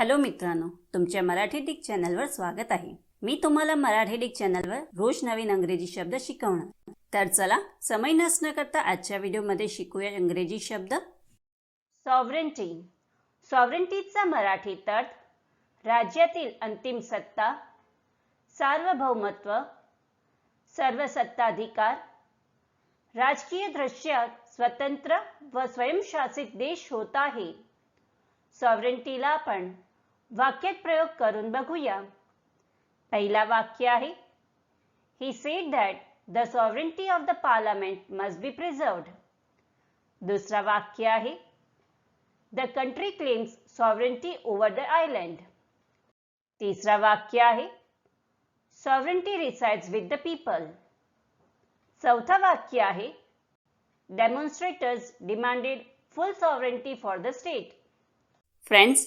Hello मित्रांनो तुमच्या Marathi Dick चॅनलवर स्वागत आहे. मी तुम्हाला मराठी डिक चॅनलवर रोज नवीन अंग्रेजी शब्द शिकवणार. तर चला समय नसणं करता आजच्या व्हिडिओमध्ये शिकूया इंग्रजी शब्द. सॉव्हरेंटी सॉव्हरेंटीचा मराठीत अर्थ राज्यातील अंतिम सत्ता सार्वभौमत्व सर्व सत्ताधिकार राजकीय दृश्यात स्वतंत्र व स्वयंशासित देश होत आहे. सॉव्हरेंटीला आपण वाक्यात प्रयोग करून बघूया. पहिला वाक्य आहे he said that the sovereignty of the parliament must be preserved दुसरा वाक्य आहे the country claims sovereignty over the island तिसरा वाक्य आहे sovereignty resides with the people चौथा वाक्य आहे demonstrators demanded full sovereignty for the state friends